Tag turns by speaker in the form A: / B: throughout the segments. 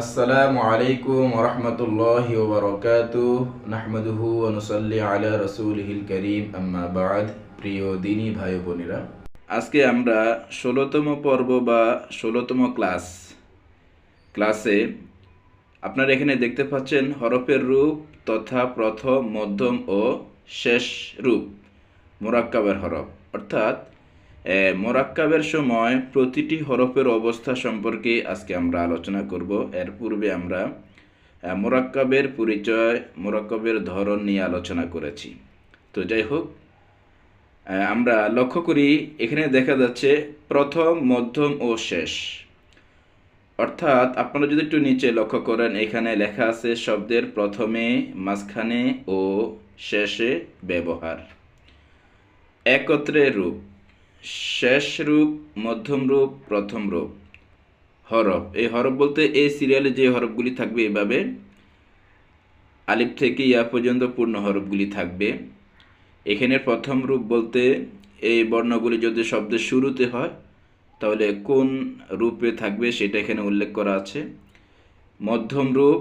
A: আসসালামু আলাইকুম ওরহমতুল্লাহি ওবরকাতু নাহমাদুহু ওয়া নুসাল্লি আলা রাসূলিহিল কারীম। আম্মা বাদ। প্রিয় দিনী ভাই বোনেরা, আজকে আমরা ষোলোতম পর্ব বা ষোলোতম ক্লাস। ক্লাসে আপনারা এখানে দেখতে পাচ্ছেন হরফের রূপ তথা প্রথম, মধ্যম ও শেষ রূপ, মোরাক্কাবের হরফ। অর্থাৎ মোরাক্কাবের সময় প্রতিটি হরফের অবস্থা সম্পর্কে আজকে আমরা আলোচনা করব। এর পূর্বে আমরা মোরাক্কাবের পরিচয়, মোরাক্কাবের ধরন নিয়ে আলোচনা করেছি। তো যাই হোক আমরা লক্ষ্য করি, এখানে দেখা যাচ্ছে প্রথম, মধ্যম ও শেষ। অর্থাৎ আপনারা যদি একটু নিচে লক্ষ্য করেন, এখানে লেখা আছে শব্দের প্রথমে, মাঝখানে ও শেষে ব্যবহার। একত্রে রূপ। শেষ রূপ মধ্যম রূপ প্রথম রূপ হরফ। এই হরফ বলতে এই সিরিয়ালে যে হরফগুলি থাকবে এভাবে। আলিফ থেকে ইয়া পর্যন্ত পূর্ণ হরফগুলি থাকবে। এখানে প্রথম রূপ বলতে এই বর্ণগুলি যদি শব্দের শুরুতে হয়, তাহলে কোন রূপে থাকবে সেটা এখানে উল্লেখ করা আছে। মধ্যম রূপ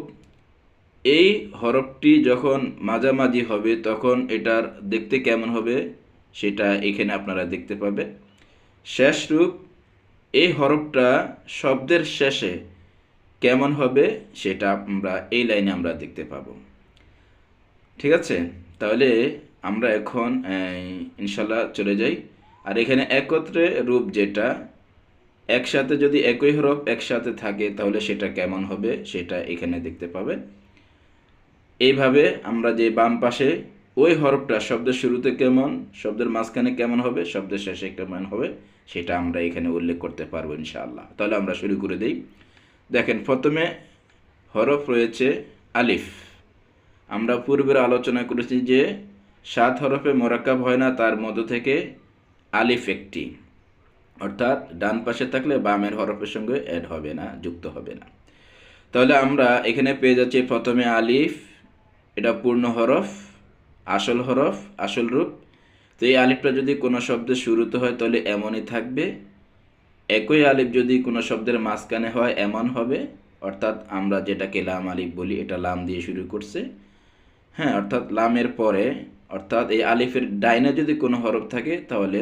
A: এই হরফটি যখন মাঝামাঝি হবে, তখন এটার দেখতে কেমন হবে? সেটা এখানে আপনারা দেখতে পাবেন। শেষ রূপ, এই হরফটা শব্দের শেষে কেমন হবে সেটা আমরা, এই লাইনে আমরা দেখতে পাবো। ঠিক আছে? তাহলে আমরা এখন ইনশাল্লাহ চলে যাই। আর এখানে একত্রে রূপ যেটা, একসাথে যদি একই হরফ একসাথে থাকে, তাহলে সেটা কেমন হবে সেটা এখানে দেখতে পাবেন। এইভাবে আমরা যে বাম পাশে ওই হরফটা শব্দের শুরুতে কেমন, শব্দের মাঝখানে কেমন হবে, শব্দের শেষে কেমন হবে, সেটা আমরা এখানে উল্লেখ করতে পারব ইনশাআল্লাহ। তাহলে আমরা শুরু করে দিই। দেখেন, প্রথমে হরফ রয়েছে আলিফ। আমরা পূর্বের আলোচনা করেছি যে সাত হরফে মোরাক্কাব হয় না, তার মধ্য থেকে আলিফ একটি। অর্থাৎ ডান পাশে থাকলে বামের হরফের সঙ্গে অ্যাড হবে না, যুক্ত হবে না। তাহলে আমরা এখানে পেয়ে যাচ্ছি প্রথমে আলিফ, এটা পূর্ণ হরফ। আসল হরফ, আসল রূপ। তো এই আলিফটা যদি কোনো শব্দের শুরুতে হয়, তাহলে এমনই থাকবে। একই আলিফ যদি কোনো শব্দের মাঝখানে হয়, এমন হবে। অর্থাৎ আমরা যেটাকে লাম আলিফ বলি, এটা লাম দিয়ে শুরু করছে। হ্যাঁ অর্থাৎ লামের পরে। অর্থাৎ এই আলিফের ডাইনে যদি কোনো হরফ থাকে, তাহলে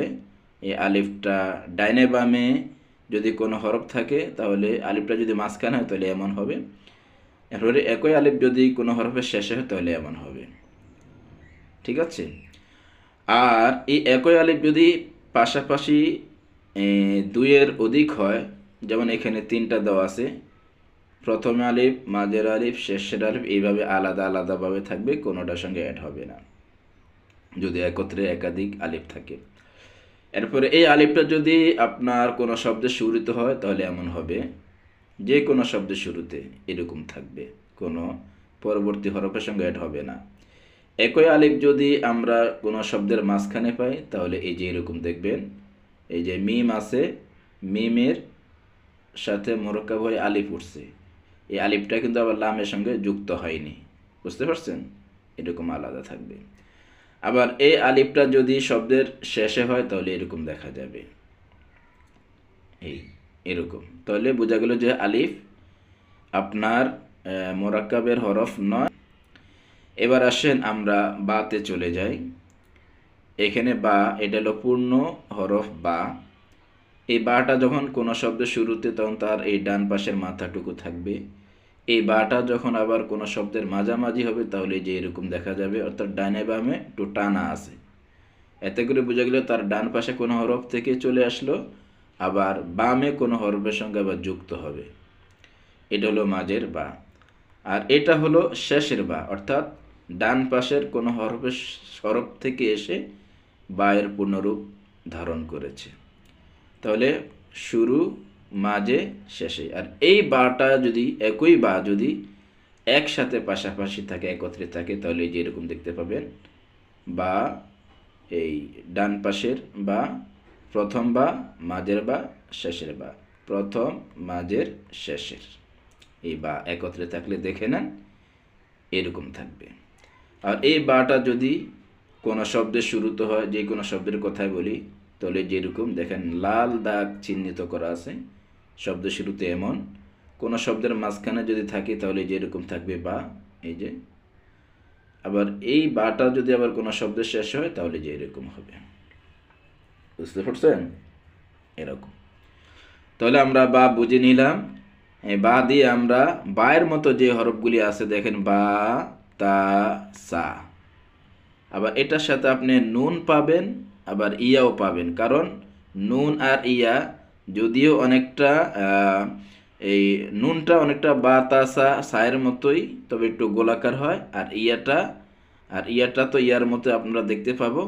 A: এই আলিফটা ডাইনে বামে যদি কোনো হরফ থাকে, তাহলে আলিফটা যদি মাঝখানে হয়, তাহলে এমন হবে। এরপরে একই আলিফ যদি কোনো হরফের শেষে হয়, তাহলে এমন হবে। ঠিক আছে? আর এই একই আলিফ যদি পাশাপাশি দুইয়ের অধিক হয়, যেমন এখানে তিনটা দেওয়া আছে, প্রথমে আলিফ, মাঝের আলিফ, শেষের আলিফ, এইভাবে আলাদা আলাদাভাবে থাকবে, কোনোটার সঙ্গে অ্যাড হবে না। যদি একত্রে একাধিক আলিফ থাকে। এরপরে এই আলিফটা যদি আপনার কোনো শব্দে শুরুতে হয়, তাহলে এমন হবে, যে কোনো শব্দের শুরুতে এরকম থাকবে, কোনো পরবর্তী হরফের সঙ্গে অ্যাড হবে না। একই আলিফ যদি আমরা কোনো শব্দের মাঝখানে পাই, তাহলে এই যে এরকম দেখবেন, এই যে মিম আছে, মিমের সাথে মোরক্কাব হয়ে আলিফ উঠছে। এই আলিফটা কিন্তু আবার লামের সঙ্গে যুক্ত হয়নি। বুঝতে পারছেন? এরকম আলাদা থাকবে। আবার এই আলিফটা যদি শব্দের শেষে হয়, তাহলে এরকম দেখা যাবে। এই, এরকম। তাহলে বোঝা গেল যে আলিফ আপনার মোরাক্কাবের হরফ নয়। এবার আসেন আমরা বাতে চলে যাই। এখানে বা, এটা হলো পূর্ণ হরফ বা। এই বাটা যখন কোনো শব্দের শুরুতে, তখন তার এই ডান পাশের মাথাটুকু থাকবে। এই বাটা যখন আবার কোনো শব্দের মাঝামাঝি হবে, তাহলে যে এরকম দেখা যাবে, অর্থাৎ ডানে বামে একটু টানা আছে। এতে করে বোঝা গেল তার ডান পাশে কোনো হরফ থেকে চলে আসলো, আবার বামে কোনো হরফের সঙ্গে আবার যুক্ত হবে। এটা হলো মাঝের বা। আর এটা হলো শেষের বা, অর্থাৎ ডান পাশের কোনো হরফের হরফ থেকে এসে বায়ের পূর্ণরূপ ধারণ করেছে। তাহলে শুরু, মাঝে, শেষে। আর এই বাটা যদি, একই বা যদি একসাথে পাশাপাশি থাকে, একত্রে থাকে, তাহলে যে এরকম দেখতে পাবেন, বা এই ডান পাশের বা প্রথম বা মাঝের বা শেষের বা, প্রথম, মাঝের, শেষের। এই বা একত্রে থাকলে দেখে নেন, এরকম থাকবে। আর এই বাটা যদি কোনো শব্দের শুরুতে হয়, যে কোনো শব্দের কথাই বলি, তাহলে যেরকম দেখেন লাল দাগ চিহ্নিত করা আছে, শব্দ শুরুতে এমন। কোনো শব্দের মাঝখানে যদি থাকে, তাহলে যেরকম থাকবে বা, এই যে। আবার এই বাটা যদি আবার কোনো শব্দের শেষ হয়, তাহলে যে এরকম হবে। বুঝতে পারছেন? এরকম। তাহলে আমরা বা বুঝে নিলাম। বা দিয়ে আমরা বায়ের মতো যে হরফগুলি আছে, দেখেন বা তা সা আবার এটার সাথে আপনি নুন পাবেন, আবার ইয়াও পাবেন। কারণ নুন আর ইয়া যদিও অনেকটা এই নুনটা অনেকটা বা তা সা সায়ের মতোই, তবে একটু গোলাকার হয়। আর ইয়াটা আর ইয়াটা তো ইয়ার মতো আপনারা দেখতে পাবো।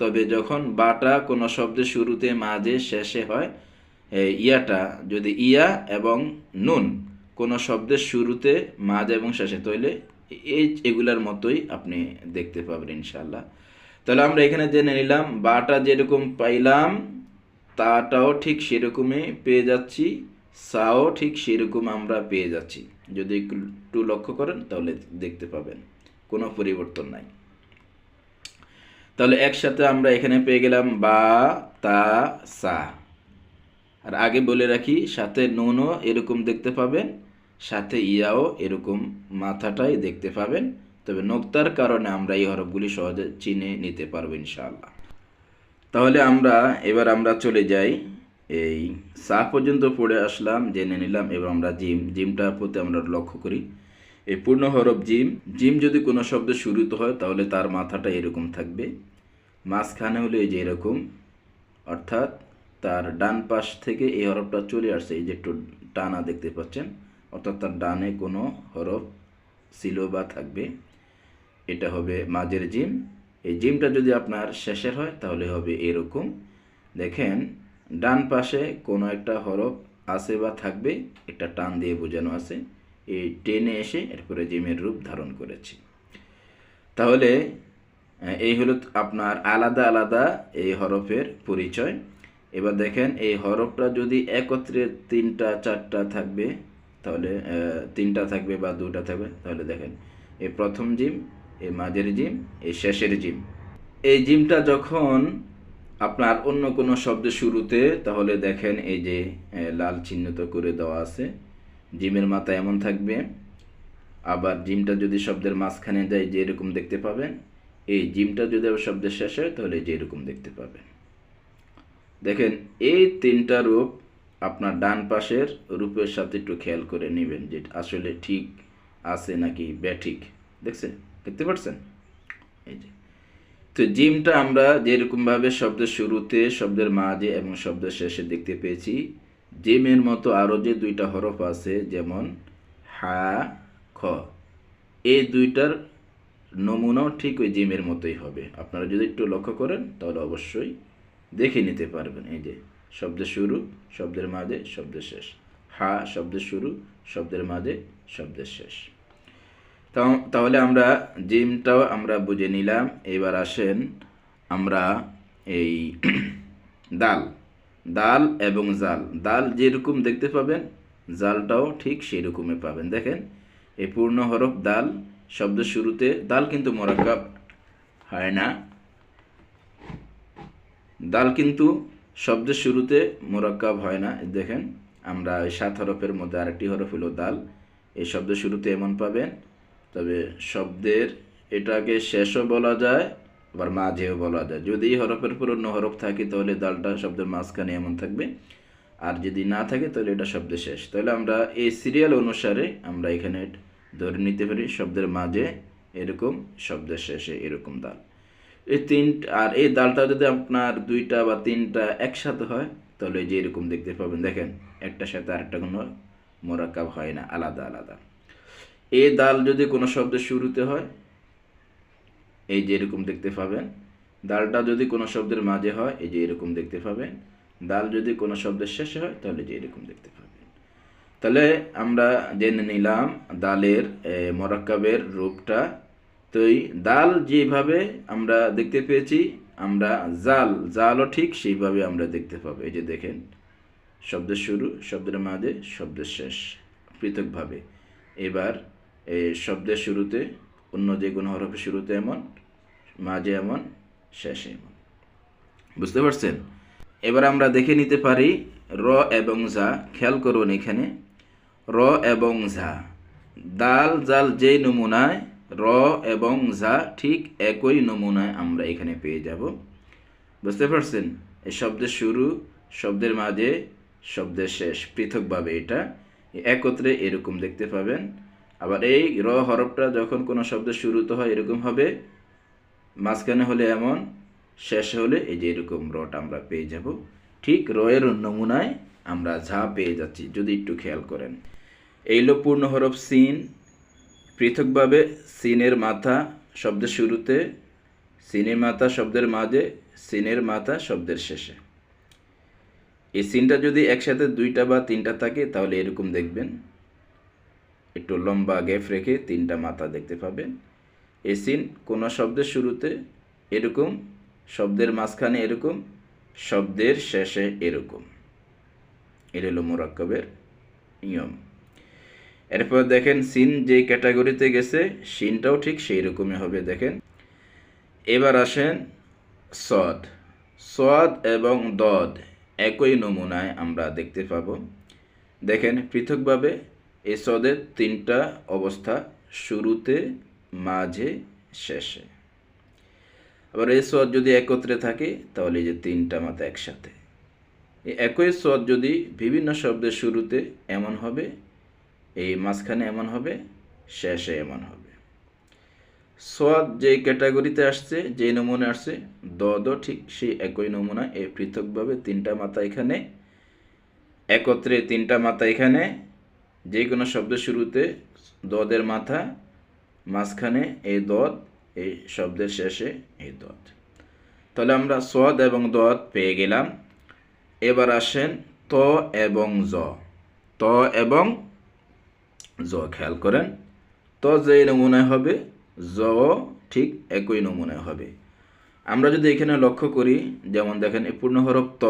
A: তবে যখন বাটা কোনো শব্দের শুরুতে, মাঝে, শেষে হয় ইয়াটা, যদি ইয়া এবং নুন কোনো শব্দের শুরুতে, মাঝ এবং শেষে তৈলে এই এগুলার মতোই আপনি দেখতে পাবেন ইনশাল্লাহ তাহলে আমরা এখানে জেনে নিলাম, বাটা যেরকম পাইলাম, তাটাও ঠিক সেরকমই পেয়ে যাচ্ছি সাও ঠিক সেরকম আমরা পেয়ে যাচ্ছি। যদি একটু লক্ষ্য করেন তাহলে দেখতে পাবেন, কোনো পরিবর্তন নাই। তাহলে একসাথে আমরা এখানে পেয়ে গেলাম বা, তা, সা। আর আগে বলে রাখি, সাথে নুনও এরকম দেখতে পাবেন। সাথে ইয়াও এরকম মাথাটাই দেখতে পাবেন। তবে নোক্তার কারণে আমরা এই হরফগুলি সহজে চিনে নিতে পারব ইনশাআল্লাহ। তাহলে আমরা, এবার আমরা চলে যাই। এই সা পর্যন্ত পড়ে আসলাম, জেনে নিলাম, এবার আমরা জিম। জিমটার প্রতি আমরা লক্ষ্য করি। এই পূর্ণ হরফ জিম। জিম যদি কোনো শব্দ শুরুতে হয়, তাহলে তার মাথাটা এরকম থাকবে। মাঝখানে হলে এই যে এরকম, অর্থাৎ তার ডান পাশ থেকে এই হরফটা চলে আসছে, এই যে একটু টানা দেখতে পাচ্ছেন। অর্থাৎ তার ডানে কোনো হরফ ছিল বা থাকবে, এটা হবে মাঝের জিম। এই জিমটা যদি আপনার শেষের হয়, তাহলে হবে এরকম। দেখেন, ডান পাশে কোনো একটা হরফ আছে বা থাকবে, একটা টান দিয়ে বোঝানো আছে। এই টেনে এসে এরপরে জিমের রূপ ধারণ করেছে। তাহলে এই হলো আপনার আলাদা আলাদা এই হরফের পরিচয়। এবার দেখেন, এই হরফটা যদি একত্রে তিনটা, চারটা থাকবে তাহলে তিনটা থাকবে বা দুটা থাকবে, তাহলে দেখেন এই প্রথম জিম এই মাঝের জিম এই শেষের জিম। এই জিমটা যখন আপনার অন্য কোনো শব্দের শুরুতে, তাহলে দেখেন এই যে লাল চিহ্নিত করে দেওয়া আছে। জিমের মাথা এমন থাকবে। আবার জিমটা যদি শব্দের মাঝখানে যায়, যে এরকম দেখতে পাবেন, এই জিমটা যদি আবার শব্দের শেষ হয়, তাহলে যে এরকম দেখতে পাবেন। দেখেন, এই তিনটা রূপ আপনার ডান পাশের রূপের সাথে একটু খেয়াল করে নেবেন যে আসলে ঠিক আছে নাকি ব্যাঠিক। দেখছেন? দেখতে পাচ্ছেন এই যে। তো জিমটা আমরা যেরকমভাবে শব্দের শুরুতে, শব্দের মাঝে এবং শব্দের শেষে দেখতে পেয়েছি, জিমের মতো আরও যে দুইটা হরফ আছে, যেমন হা, খ এই দুইটার নমুনাও ঠিক ওই জিমের মতোই হবে। আপনারা যদি একটু লক্ষ্য করেন, তাহলে অবশ্যই দেখে নিতে পারবেন। এই যে। শব্দের শুরু, শব্দের মাঝে শব্দের শেষ। হা শব্দের শুরু, শব্দের মাঝে শব্দের শেষ। তাহলে আমরা জিমটাও আমরা বুঝে নিলাম। এবার আসেন আমরা এই দাল দাল এবং জাল। দাল যেরকম দেখতে পাবেন, জালটাও ঠিক সেই রকমই পাবেন। দেখেন এই পূর্ণ হরফ দাল, শব্দ শুরুতে, দাল কিন্তু মোরাক্কাব, হয় না? দাল কিন্তু শব্দের শুরুতে মোরাক্কাব হয় না। দেখেন, আমরা এই সাত হরফের মধ্যে আরেকটি হরফ হলো দাল। এই শব্দের শুরুতে এমন পাবেন, তবে শব্দের এটাকে শেষও বলা যায়, আবার মাঝেও বলা যায়। যদি এই হরফের পর অন্য হরফ থাকে, তাহলে দালটা শব্দের মাঝখানে এমন থাকবে। আর যদি না থাকে, তাহলে এটা শব্দের শেষ। তাহলে আমরা এই সিরিয়াল অনুসারে আমরা এখানে ধরে নিতে পারি, শব্দের মাঝে এরকম, শব্দের শেষে এরকম দাল। এই তিন আর এই ডালটা যদি আপনার দুইটা বা তিনটা একসাথে হয় তাহলে যে এরকম দেখতে পাবেন। দেখেন একটার সাথে আরেকটা কোনো মোরাক্কাব হয় না আলাদা আলাদা। এই দাল যদি কোনো শব্দের শুরুতে হয় এই যে এরকম দেখতে পাবেন। দালটা যদি কোনো শব্দের মাঝে হয় এই যে এরকম দেখতে পাবেন। দাল যদি কোনো শব্দের শেষে হয় তাহলে যে এরকম দেখতে পাবেন। তাহলে আমরা জেনে নিলাম দালের এ, মোরাক্কাবের রূপটা তো এই দাল যেভাবে আমরা দেখতে পেয়েছি, আমরা জাল, জালও ঠিক সেইভাবে আমরা দেখতে পাবো। এই যে দেখেন, শব্দের শুরু, শব্দের মাঝে, শব্দের শেষ, পৃথকভাবে। এবার এই শব্দের শুরুতে, অন্য যে কোনো হরফের শুরুতে এমন, মাঝে এমন, শেষে এমন। বুঝতে পারছেন? এবার আমরা দেখে নিতে পারি র এবং ঝা। খেয়াল করুন এখানে। র এবং ঝা। দাল, জাল যেই নমুনায় র এবং ঝা ঠিক একই নমুনায় আমরা এখানে পেয়ে যাব। বুঝতে পারছেন? এই শব্দের শুরু, শব্দের মাঝে, শব্দের শেষ, পৃথকভাবে এটা। একত্রে এরকম দেখতে পাবেন। আবার এই র হরফটা যখন কোনো শব্দের শুরুতে হয় এরকম হবে। মাঝখানে হলে এমন, শেষে হলে এই যে এরকম রটা আমরা পেয়ে যাব। ঠিক রয়ের নমুনায় আমরা ঝা পেয়ে যাচ্ছি, যদি একটু খেয়াল করেন। এইলো পূর্ণ হরফ সিন। পৃথকভাবে সিনের মাথা শব্দের শুরুতে, সিনের মাথা শব্দের মাঝে, সিনের মাথা শব্দের শেষে। এই সিনটা যদি একসাথে দুইটা বা তিনটা থাকে, তাহলে এরকম দেখবেন। একটু লম্বা গ্যাপ রেখে তিনটা মাথা দেখতে পাবেন। এই সিন কোনো শব্দের শুরুতে এরকম, শব্দের মাঝখানে এরকম, শব্দের শেষে এরকম। এটা হলো মোরাক্কবের নিয়ম। এরপর দেখেন সিন যে ক্যাটাগরিতে গেছে, সিনটাও ঠিক সেই রকমই হবে, দেখেন। এবার আসেন সদ সদ এবং দদ একই নমুনায় আমরা দেখতে পাব। দেখেন, পৃথকভাবে এই সদের তিনটা অবস্থা শুরুতে, মাঝে, শেষে। আবার এই সদ যদি একত্রে থাকে, তাহলে যে তিনটা মাথা একসাথে। একই সদ যদি বিভিন্ন শব্দের শুরুতে এমন হবে এই মাঝখানে এমন হবে, শেষে এমন হবে। সোয়াদ যে ক্যাটাগরিতে আসছে যে নমুনে আসছে, দ দ ঠিক সেই একই নমুনা এই পৃথকভাবে তিনটা মাথা এখানে, একত্রে তিনটা মাথা এখানে, যে কোনো শব্দের শুরুতে দদের মাথা, মাঝখানে এই দদ এই শব্দের শেষে এই দদ। তাহলে আমরা সদ এবং দদ পেয়ে গেলাম। এবার আসেন ত এবং জ। ত এবং জ খেয়াল করেন। তো যে নমুনায় হবে, জ ঠিক একই নমুনায় হবে। আমরা যদি এখানে লক্ষ্য করি, যেমন দেখেন, এই পূর্ণ হরফ ত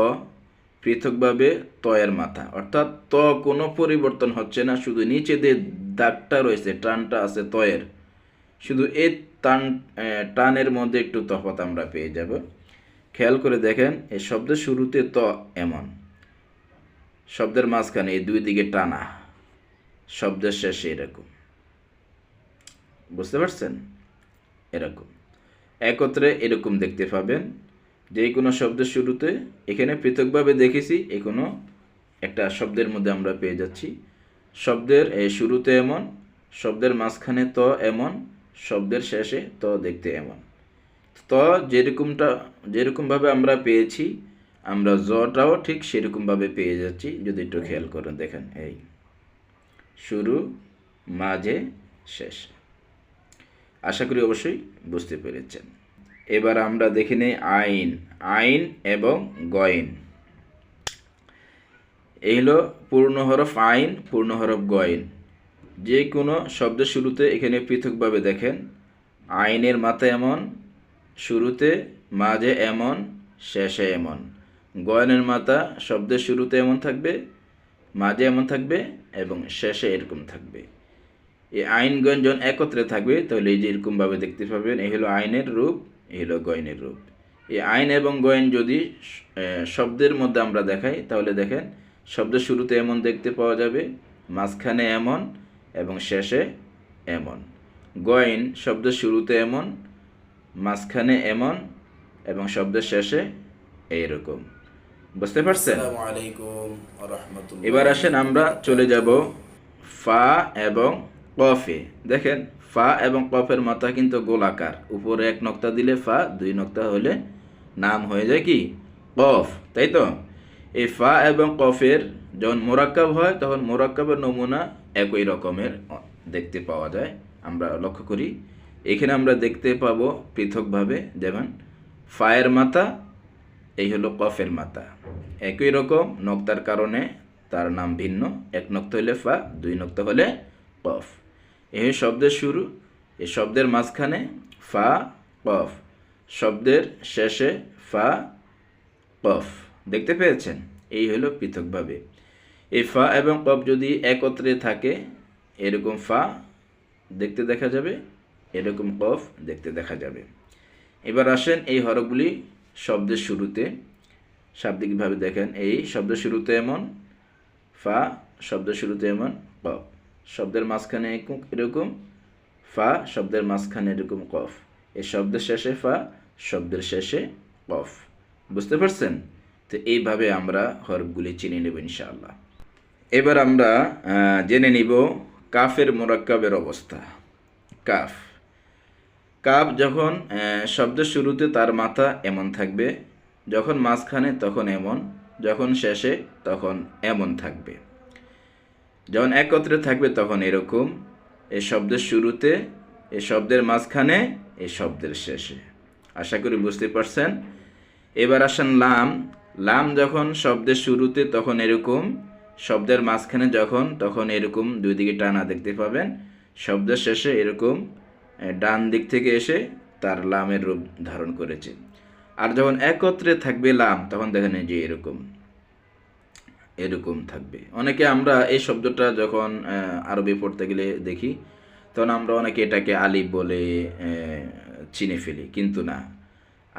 A: পৃথকভাবে তয়ের মাথা। অর্থাৎ ত কোনো পরিবর্তন হচ্ছে না, শুধু নিচে যে দাগটা রয়েছে, টানটা আছে তয়ের শুধু এই টান টানের মধ্যে একটু তফাৎ আমরা পেয়ে যাব। খেয়াল করে দেখেন, এই শব্দের শুরুতে ত এমন। শব্দের মাঝখানে এই দুই দিকে টানা। শব্দের শেষে এরকম। বুঝতে পারছেন? এরকম। একত্রে এরকম দেখতে পাবেন যে কোনো শব্দের শুরুতে এখানে পৃথকভাবে দেখেছি এ কোনো একটা শব্দের মধ্যে আমরা পেয়ে যাচ্ছি। শব্দের শুরুতে এমন, শব্দের মাঝখানে ত এমন, শব্দের শেষে ত দেখতে এমন। ত যেরকমটা, যেরকমভাবে আমরা পেয়েছি, আমরা জটাও ঠিক সেরকমভাবে পেয়ে যাচ্ছি। যদি একটু খেয়াল করেন দেখেন, এই। শুরু, মাঝে, শেষ। আশা করি অবশ্যই বুঝতে পেরেছেন। এবার আমরা দেখে নেই আইন আইন এবং গয়েন। এই হলো পূর্ণ হরফ আইন, পূর্ণ হরফ গয়েন। যে কোনো শব্দের শুরুতে এখানে পৃথকভাবে দেখেন, আইনের মাথা এমন, শুরুতে, মাঝে এমন, শেষে এমন। গয়নের মাথা শব্দের শুরুতে এমন থাকবে মাঝে এমন থাকবে এবং শেষে এরকম থাকবে। এই আইন গয়ন যখন একত্রে থাকবে, তাহলে এই যে এরকমভাবে দেখতে পাবেন, এই হলো আইনের রূপ, এই হলো গয়নের রূপ। এই আইন এবং গয়ন যদি শব্দের মধ্যে আমরা দেখাই, তাহলে দেখেন শব্দের শুরুতে এমন দেখতে পাওয়া যাবে, মাঝখানে এমন এবং শেষে এমন। গয়ন শব্দের শুরুতে এমন, মাঝখানে এমন এবং শব্দের শেষে এইরকম। বুঝতে পারছেন? এবার আসেন আমরা চলে যাব ফা এবং কফে। দেখেন ফা এবং কফের মাথা কিন্তু গোলাকার। উপরে এক নক্তা দিলে ফা দুই নক্তা হলে নাম হয়ে যায় কি? কফ তাই তো? এই ফা এবং কফের যখন মোরাক্কাব হয় তখন মোরাক্কাবের নমুনা একই রকমের দেখতে পাওয়া যায়। আমরা লক্ষ্য করি এখানে আমরা দেখতে পাবো পৃথকভাবে যেমন ফায়ের মাথা এই হলো কফের মাতা একই রকম নক্তার কারণে তার নাম ভিন্ন, এক নক্ত হলে ফা, দুই নক্ত হলে কফ। এই শব্দের শুরু এই শব্দের মাঝখানে ফা, কফ। শব্দের শেষে ফা, কফ। দেখতে পেয়েছেন? এই হলো পৃথকভাবে। এই ফা এবং কফ যদি একত্রে থাকে, এরকম ফা দেখতে দেখা যাবে, এরকম কফ দেখতে দেখা যাবে। এবার আসেন এই হরফগুলি শব্দের শুরুতে, শাব্দিকভাবে দেখেন, এই শব্দের শুরুতে এমন, ফা শব্দের শুরুতে এমন কফ শব্দের মাঝখানে এরকম- এরকম, ফা শব্দের মাঝখানে এরকম, কফ। এই শব্দের শেষে ফা, শব্দের শেষে কফ। বুঝতে পারছেন? তো এইভাবে আমরা হরফগুলি চিনে নেব ইনশাআল্লাহ। এবার আমরা জেনে নিব কাফের মোরাক্কাবের অবস্থা। কাফ। কাপ যখন আহ, শব্দের শুরুতে তার মাথা এমন থাকবে যখন মাঝখানে তখন এমন যখন শেষে তখন এমন থাকবে। যখন একত্রে থাকবে তখন এরকম এ শব্দের শুরুতে এ শব্দের মাঝখানে এই শব্দের শেষে। আশা করি বুঝতে পারছেন? এবার আসেন লাম। লাম যখন শব্দের শুরুতে তখন এরকম শব্দের মাঝখানে যখন তখন এরকম দুই দিকে টানা দেখতে পাবেন শব্দের শেষে এরকম এ, ডান দিক থেকে এসে তার লামের রূপ ধারণ করেছে। আর যখন একত্রে থাকবে লাম, তখন দেখেন যে এরকম এরকম থাকবে। অনেকে আমরা এই শব্দটা যখন আরবি পড়তে গেলে দেখি, তখন আমরা অনেকে এটাকে আলিফ বলে চিনে ফেলি, কিন্তু না।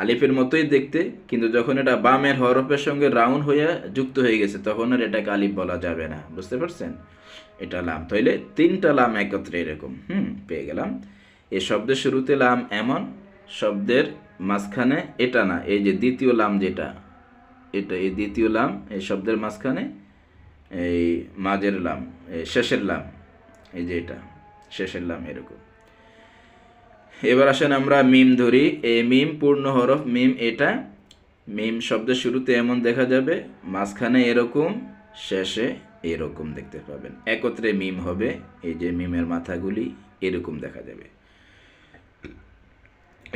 A: আলিফের মতোই দেখতে, কিন্তু যখন এটা বামের হরফের সঙ্গে রাউন্ড হয়ে যুক্ত হয়ে গেছে, তখন আর এটাকে আলিফ বলা যাবে না। বুঝতে পারছেন? এটা লাম। তাইলে তিনটা লাম একত্রে এরকম, হুম, পেয়ে গেলাম। এই শব্দের শুরুতে লাম এমন, শব্দের মাঝখানে এটা না, এই যে দ্বিতীয় লাম যেটা, এটা এই দ্বিতীয় লাম, এই শব্দের মাঝখানে, এই মাঝের লাম শেষের লাম, এই যে এটা, শেষের লাম এরকম। এবার আসেন আমরা মিম ধরি এই মিম পূর্ণ হরফ, মিম এটা, মিম শব্দের শুরুতে এমন দেখা যাবে, মাঝখানে এরকম, শেষে এরকম দেখতে পাবেন। একত্রে মিম হবে, এই যে মিমের মাথাগুলি এরকম দেখা যাবে।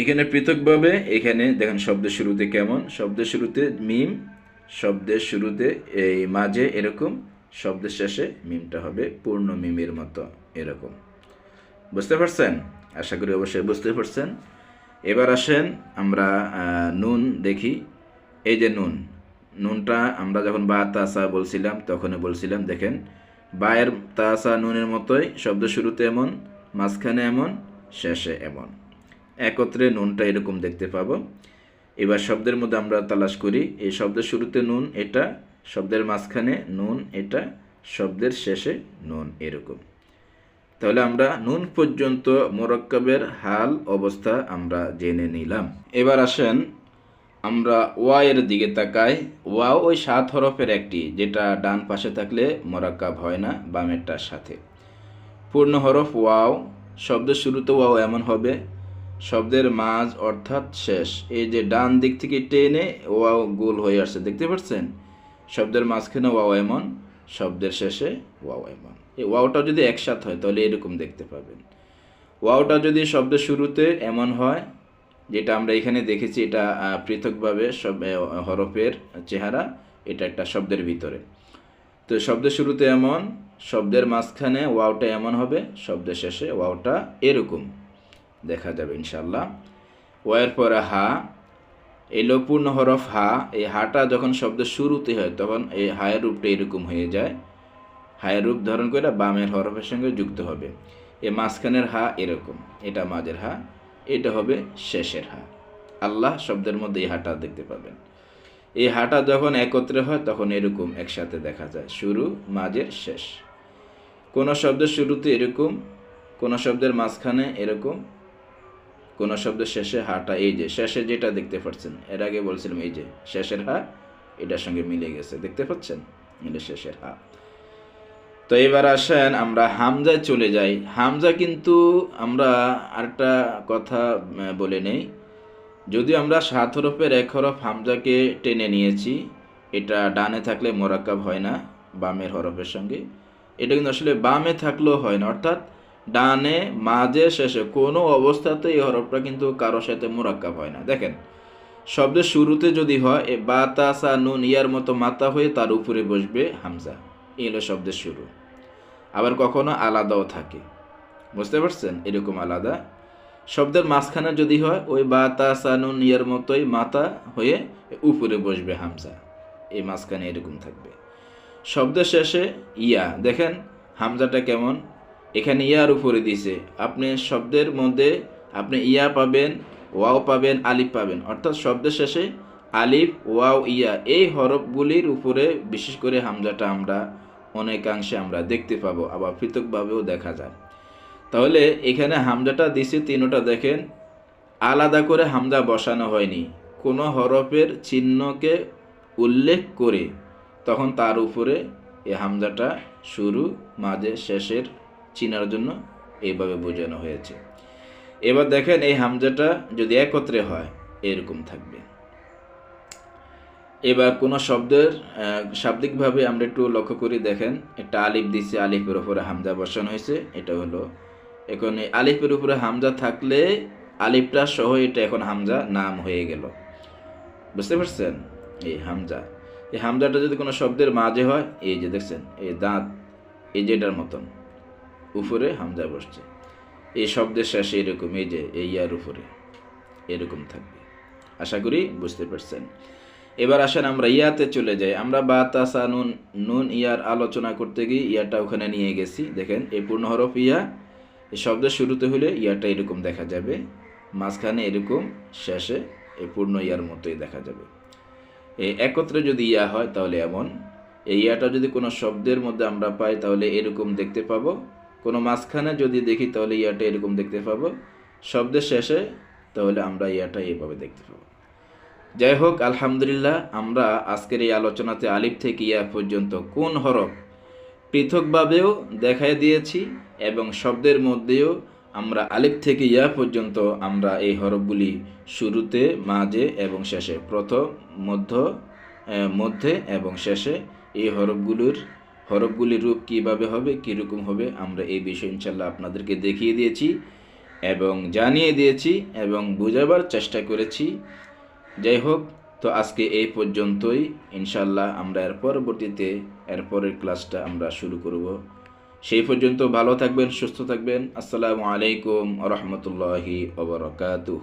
A: এখানে পৃথকভাবে, এখানে দেখেন শব্দের শুরুতে কেমন? শব্দের শুরুতে মিম, শব্দের শুরুতে এই মাঝে এরকম, শব্দের শেষে মিমটা হবে পূর্ণ মিমের মতো এরকম। বুঝতে পারছেন? আশা করি অবশ্যই বুঝতে পারছেন। এবার আসেন আমরা নুন দেখি। এই যে নুন, নুনটা আমরা যখন বা তাসা বলছিলাম, তখনই বলছিলাম, দেখেন, বায়ের তাসা নুনের মতোই শব্দ শুরুতে এমন, মাঝখানে এমন, শেষে এমন। একত্রে নুনটা এরকম দেখতে পাবো। এবার শব্দের মধ্যে আমরা তালাশ করি। এই শব্দের শুরুতে নুন, এটা শব্দের মাঝখানে নুন, এটা শব্দের শেষে নুন, এরকম। তাহলে আমরা নুন পর্যন্ত মোরক্কবের হাল, অবস্থা আমরা জেনে নিলাম। এবার আসেন আমরা ওয়াইয়ের দিকে তাকাই। ওয়া ওই সাত হরফের একটি, যেটা ডান পাশে থাকলে মোরাক্কাব হয় না, বামেরটার সাথে। পূর্ণ হরফ ওয়াও, শব্দের শুরুতে ওয়াও এমন হবে। শব্দের মাঝ অর্থাৎ শেষ। এই যে ডান দিক থেকে টেনে ওয়াও গোল হয়ে আসছে, দেখতে পাচ্ছেন? শব্দের মাঝখানে ওয়াও এমন, শব্দের শেষে ওয়াও এমন। এই ওয়াওটা যদি একসাথে হয়, তাহলে এরকম দেখতে পাবেন। ওয়াওটা যদি শব্দের শুরুতে এমন হয়, যেটা আমরা এখানে দেখেছি, এটা পৃথকভাবে সব হরফের চেহারা, এটা একটা শব্দের ভিতরে। তো শব্দের শুরুতে এমন, শব্দের মাঝখানে ওয়াওটা এমন হবে, শব্দের শেষে ওয়াওটা এরকম। দেখা যাবে ইনশাল্লাহ ওয়ের পরে হা, এই লোপূর্ণ হরফ হা, এই হাটা যখন শব্দের শুরুতে হয়, তখন এই হায়ের রূপটা এরকম হয়ে যায়। হায়ের রূপ ধারণ করে বামের হরফের সঙ্গে যুক্ত হবে। এ মাঝখানের হা এরকম, এটা মাঝের হা, এটা হবে শেষের হা। আল্লাহ শব্দের মধ্যে এই হাটা দেখতে পাবেন। এই হাটা যখন একত্রে হয়, তখন এরকম একসাথে দেখা যায়, শুরু, মাঝের, শেষ। কোন শব্দের শুরুতে এরকম, কোন শব্দের মাঝখানে এরকম কোন শব্দের শেষে হাটা, এই যে, শেষে যেটা দেখতে পাচ্ছেন, এর আগে বলছিলাম এই যে, শেষের হা, এটার সঙ্গে মিলে গেছে, দেখতে পাচ্ছেন? এটা শেষের হা। তো এবার আসেন আমরা হামজায় চলে যাই। হামজা কিন্তু আমরা আরেকটা কথা বলে নেই। যদিও আমরা সাত হরফের এক হরফ হামজাকে টেনে নিয়েছি, এটা ডানে থাকলে মোরাক্কাব হয় না, বামের হরফের সঙ্গে। এটা কিন্তু আসলে বামে থাকলেও হয় না, অর্থাৎ ডানে, মাঝে, শেষে কোনো অবস্থাতে এই হরফটা কিন্তু কারও সাথে মোরাক্কাব হয় না। দেখেন, শব্দের শুরুতে যদি হয়, এ বাতাসা নুন, ইয়ার মতো মাতা হয়ে তার উপরে বসবে হামজা। এই হলো শব্দের শুরু। আবার কখনো আলাদাও থাকে। বুঝতে পারছেন? এরকম আলাদা। শব্দের মাঝখানে যদি হয়, ওই বা, তা, সা, নুন, ইয়ার মতোই মাতা হয়ে উপরে বসবে হামজা। এই মাঝখানে এরকম থাকবে। শব্দের শেষে ইয়া। দেখেন, হামজাটা কেমন? এখানে ইয়ার উপরে দিছে। আপনি শব্দের মধ্যে আপনি ইয়া পাবেন, ওয়াও পাবেন, আলিফ পাবেন। অর্থাৎ শব্দের শেষে আলিফ, ওয়াও, ইয়া এই হরফগুলির উপরে বিশেষ করে হামজাটা আমরা, অনেকাংশে আমরা দেখতে পাবো, আবার পৃথকভাবেও দেখা যায়। তাহলে এখানে হামজাটা দিছে, তিনোটা দেখেন, আলাদা করে হামজা বসানো হয়নি। কোনো হরফের চিহ্নকে উল্লেখ করে তখন তার উপরে এই হামজাটা শুরু, মাঝে, শেষের চিনার জন্য এইভাবে বোঝানো হয়েছে। এবার দেখেন এই হামজাটা যদি একত্রে হয়, এরকম থাকবে। এবার কোনো শব্দের শাব্দিকভাবে আমরা একটু লক্ষ্য করি, দেখেন, একটা আলিফ দিছে, আলিফের উপরে হামজা বসানো হয়েছে, এটা হলো, এখন এই আলিফের উপরে হামজা থাকলে আলিফটা সহ এটা এখন হামজা নাম হয়ে গেল। বুঝতে পারছেন? এই হামজা। এই হামজাটা যদি কোনো শব্দের মাঝে হয়, এই যে দেখছেন, এই দাঁত, এই যেটার মতন। উপরে হামজা বসছে। এই শব্দের শেষে এরকম এই যে এই ইয়ার উপরে। এরকম থাকবে। আশা করি বুঝতে পারছেন। এবার আসেন আমরা ইয়াতে চলে যাই। আমরা বা তাসা নুন নুন ইয়ার আলোচনা করতে গিয়ে ইয়াটা ওখানে নিয়ে গেছি। দেখেন, এই পূর্ণ হরফ ইয়া, এই শব্দের শুরুতে হলে ইয়াটা এরকম দেখা যাবে। মাঝখানে এরকম, শেষে এই পূর্ণ ইয়ার মতোই দেখা যাবে। এই একত্রে যদি ইয়া হয় তাহলে এমন। এই ইয়াটা যদি কোনো শব্দের মধ্যে আমরা পাই তাহলে এরকম দেখতে পাবো। কোনো মাঝখানে যদি দেখি, তাহলে ইয়াটা এরকম দেখতে পাবো। শব্দের শেষে, তাহলে আমরা ইয়াটা এইভাবে দেখতে পাবো। যাই হোক, আলহামদুলিল্লাহ, আমরা আজকের এই আলোচনাতে আলিফ থেকে ইয়া পর্যন্ত কোন হরফ পৃথকভাবেও দেখাই দিয়েছি এবং শব্দের মধ্যেও আমরা আলিফ থেকে ইয়া পর্যন্ত আমরা এই হরফগুলি শুরুতে, মাঝে এবং শেষে, প্রথম, মধ্য মধ্যে এবং শেষে এই হরফগুলোর হরফগুলির রূপ কীভাবে হবে, কীরকম হবে, আমরা এই বিষয় ইনশাল্লাহ আপনাদেরকে দেখিয়ে দিয়েছি এবং জানিয়ে দিয়েছি এবং বোঝাবার চেষ্টা করেছি। যাই হোক তো আজকে এই পর্যন্তই। ইনশাল্লাহ আমরা এর পরবর্তীতে এরপরের ক্লাসটা আমরা শুরু করব। সেই পর্যন্ত ভালো থাকবেন, সুস্থ থাকবেন। আসসালামু আলাইকুম রহমতুল্লাহি ওবরাকাতুহ